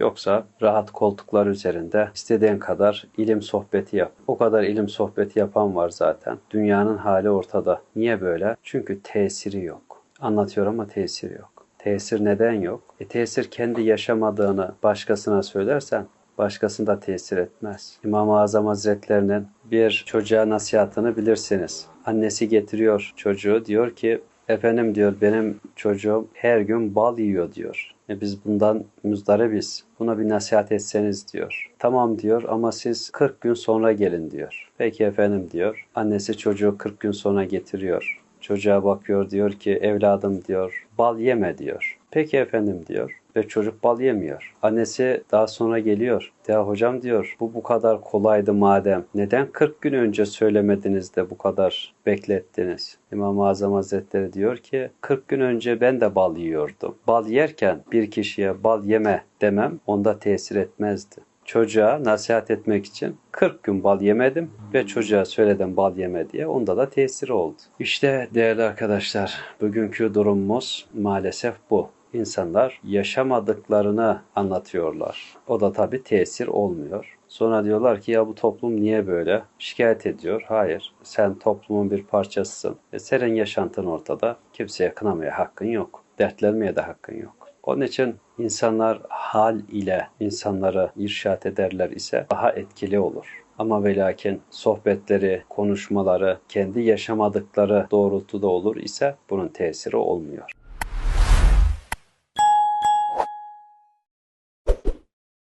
Yoksa rahat koltuklar üzerinde istediğin kadar ilim sohbeti yap. O kadar ilim sohbeti yapan var zaten. Dünyanın hali ortada. Niye böyle? Çünkü tesiri yok. Anlatıyor ama tesiri yok. Tesir neden yok? E tesir kendi yaşamadığını başkasına söylersen başkasında tesir etmez. İmam-ı Azam Hazretlerinin bir çocuğa nasihatını bilirsiniz. Annesi getiriyor çocuğu diyor ki efendim diyor benim çocuğum her gün bal yiyor diyor. E biz bundan muzdaribiz. Buna bir nasihat etseniz diyor. Tamam diyor ama siz 40 gün sonra gelin diyor. Peki efendim diyor. Annesi çocuğu 40 gün sonra getiriyor. Çocuğa bakıyor diyor ki evladım diyor bal yeme diyor. Peki efendim diyor ve çocuk bal yemiyor. Annesi daha sonra geliyor. Ya hocam diyor bu bu kadar kolaydı madem. Neden 40 gün önce söylemediniz de bu kadar beklettiniz? İmam-ı Azam Hazretleri diyor ki 40 gün önce ben de bal yiyordum. Bal yerken bir kişiye bal yeme demem onda tesir etmezdi çocuğa nasihat etmek için 40 gün bal yemedim ve çocuğa söyledim bal yeme diye. Onda da tesiri oldu. İşte değerli arkadaşlar bugünkü durumumuz maalesef bu. İnsanlar yaşamadıklarını anlatıyorlar. O da tabii tesir olmuyor. Sonra diyorlar ki ya bu toplum niye böyle? Şikayet ediyor. Hayır. Sen toplumun bir parçasısın. E senin yaşantın ortada. Kimseye kınamaya hakkın yok. Dertlenmeye de hakkın yok. Onun için insanlar hal ile insanları irşat ederler ise daha etkili olur. Ama ve lakin sohbetleri, konuşmaları kendi yaşamadıkları doğrultuda olur ise bunun tesiri olmuyor.